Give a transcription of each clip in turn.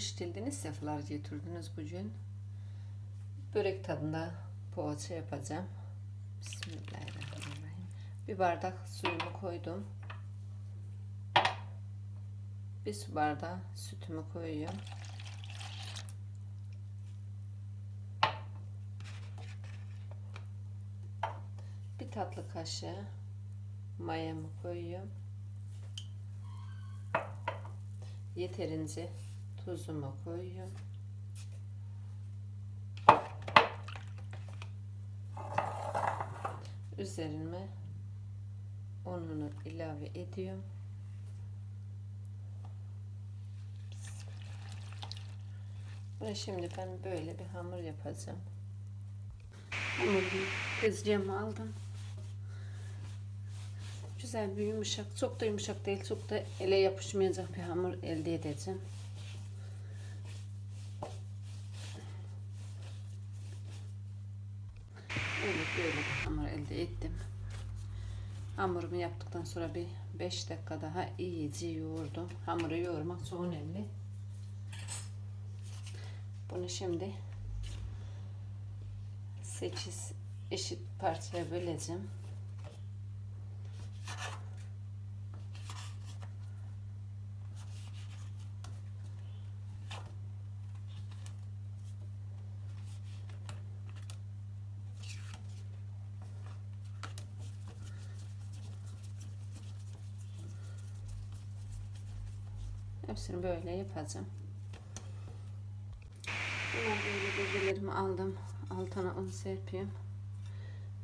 hoş geldiniz. Sefalar getirdiniz bugün. Börek tadında poğaça yapacağım. Bismillahirrahmanirrahim. Bir bardak suyumu koydum. Bir su bardağı sütümü koyuyorum. Bir tatlı kaşığı mayamı koyuyorum. Yeterince tuzumu koyuyorum. Üzerine ununu ilave ediyorum. Ve şimdi ben böyle bir hamur yapacağım. Hamurumu tezgahıma aldım. Güzel bir yumuşak, çok da yumuşak değil, çok da ele yapışmayacak bir hamur elde edeceğim. Evet böyle bir hamur elde ettim. Hamurumu yaptıktan sonra bir 5 dakika daha iyice yoğurdum. Hamuru yoğurmak çok önemli. Bunu şimdi 8 eşit parçaya böleceğim. Hepsini böyle yapacağım. Hemen böyle bezelerimi aldım. Altına un serpiyorum.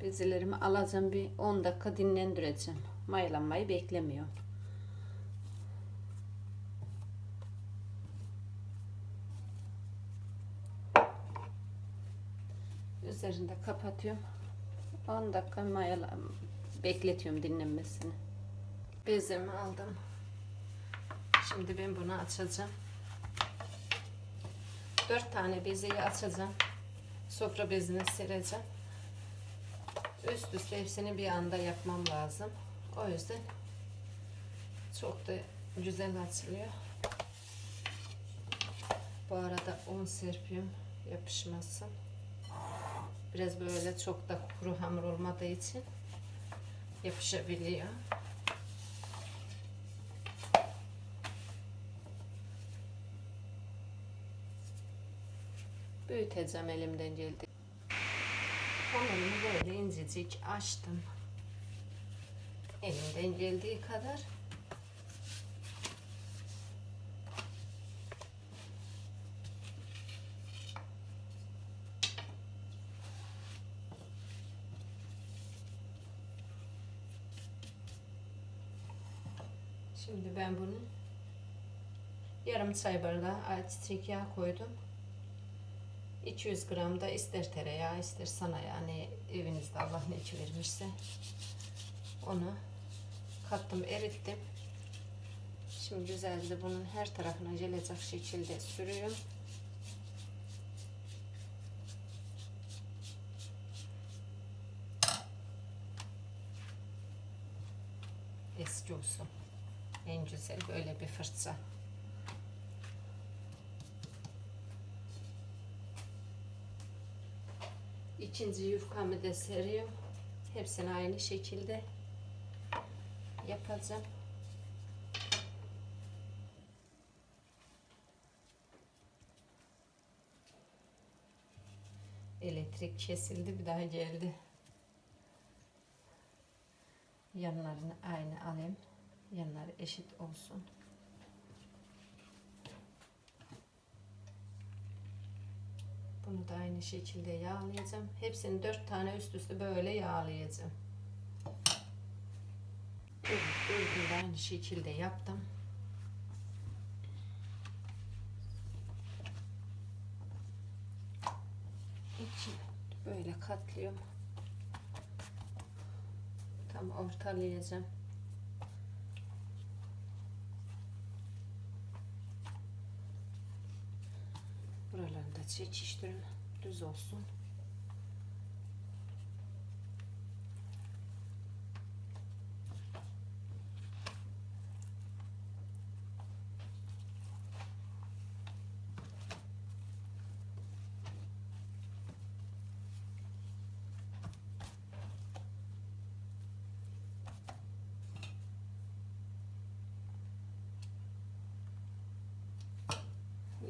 Bezelerimi alacağım bir 10 dakika dinlendireceğim. Mayalanmayı beklemiyorum. Üzerinde kapatıyorum. 10 dakika mayala bekletiyorum dinlenmesini. Bezemi aldım. Şimdi ben bunu açacağım. Dört tane bezeyi açacağım. Sofra bezine sereceğim. Üst üste hepsini bir anda yapmam lazım. O yüzden çok da güzel açılıyor. Bu arada un serpiyorum yapışmasın. Biraz böyle çok da kuru hamur olmadığı için yapışabiliyor. Büyüteceğim elimden geldi. Hamurumu böyle incecik açtım. Elimden geldiği kadar. Şimdi ben bunu yarım çay bardağı ayçiçek yağı koydum. 200 gram da ister tereyağı ister sana yani evinizde Allah ne vermişse onu kattım erittim. Şimdi güzelce bunun her tarafına gelecek şekilde sürüyorum. Eski olsun. En güzel böyle bir fırça. İkinci yufkamı da seriyorum. Hepsini aynı şekilde yapacağım. Elektrik kesildi bir daha geldi. Yanlarını aynı alayım. Yanları eşit olsun. Bunu da aynı şekilde yağlayacağım. Hepsini dört tane üst üste böyle yağlayacağım. Dördünü de aynı şekilde yaptım. İki böyle katlıyorum. Tam ortalayacağım. birkaç geçiştirim şey, düz olsun.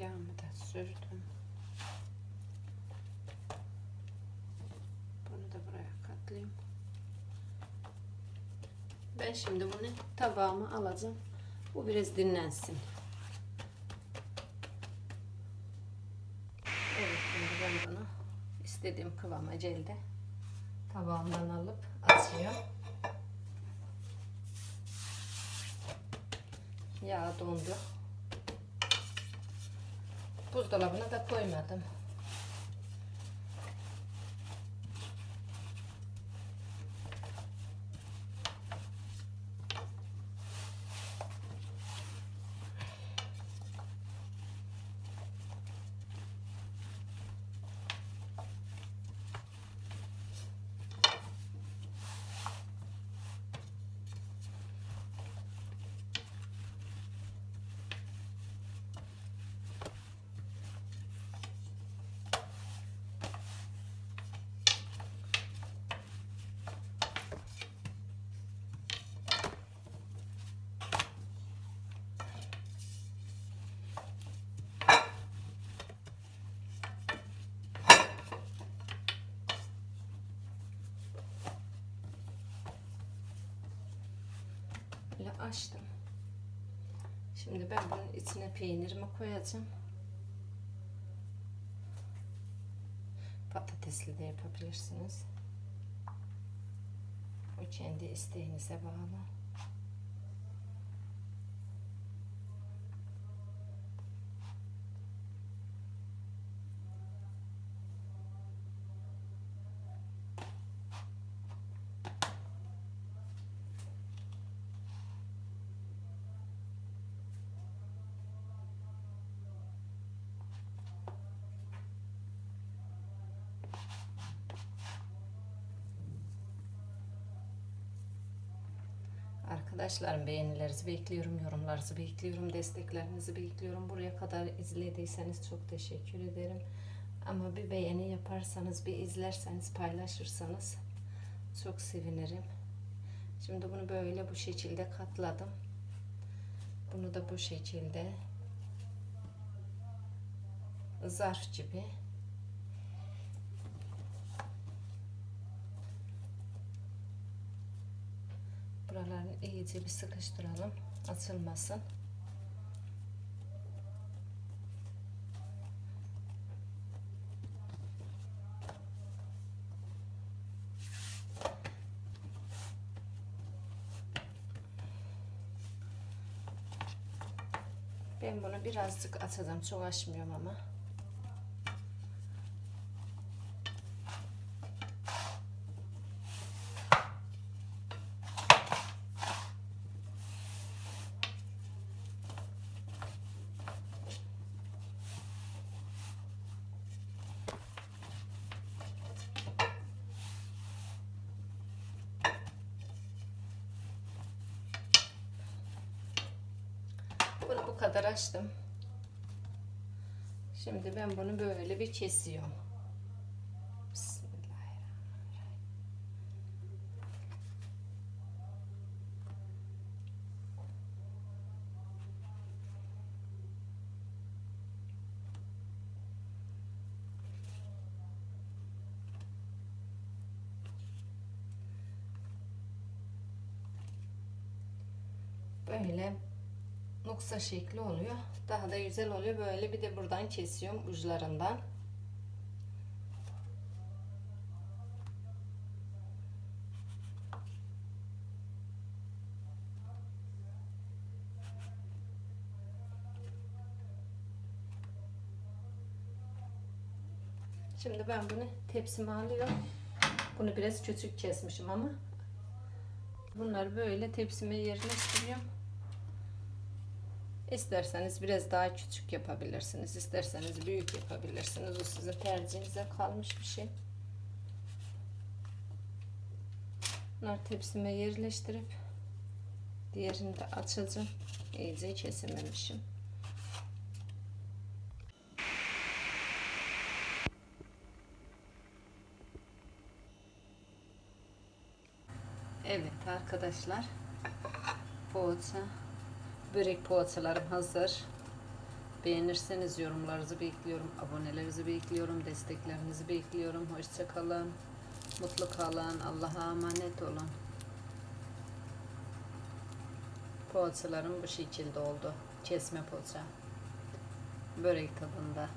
Yağımı da sürdüm. Şimdi bunu tabağıma alacağım. Bu biraz dinlensin. Evet şimdi ben bunu istediğim kıvama celde tabağımdan alıp atıyorum. Yağ dondu. Buzdolabına da koymadım. Böyle açtım. Şimdi ben bunun içine peynirimi koyacağım. Patatesli de yapabilirsiniz. O kendi isteğinize bağlı. Arkadaşlarım beğenilerinizi bekliyorum, yorumlarınızı bekliyorum, desteklerinizi bekliyorum. Buraya kadar izlediyseniz çok teşekkür ederim. Ama bir beğeni yaparsanız, bir izlerseniz, paylaşırsanız çok sevinirim. Şimdi bunu böyle bu şekilde katladım. Bunu da bu şekilde zarf gibi Buralarını iyice bir sıkıştıralım. Açılmasın. Ben bunu birazcık atacağım. Çok açmıyorum ama. Bunu bu kadar açtım. Şimdi ben bunu böyle bir kesiyorum. Böyle noksa şekli oluyor. Daha da güzel oluyor. Böyle bir de buradan kesiyorum uçlarından. Şimdi ben bunu tepsime alıyorum. Bunu biraz küçük kesmişim ama bunları böyle tepsime yerleştiriyorum. İsterseniz biraz daha küçük yapabilirsiniz. İsterseniz büyük yapabilirsiniz. O sizin tercihinize kalmış bir şey. Bunları tepsime yerleştirip diğerini de açacağım. İyice kesememişim. Evet arkadaşlar. Poğaça börek poğaçalarım hazır. Beğenirseniz yorumlarınızı bekliyorum. Abonelerinizi bekliyorum. Desteklerinizi bekliyorum. Hoşça kalın. Mutlu kalın. Allah'a emanet olun. Poğaçalarım bu şekilde oldu. Kesme poğaça. Börek tadında.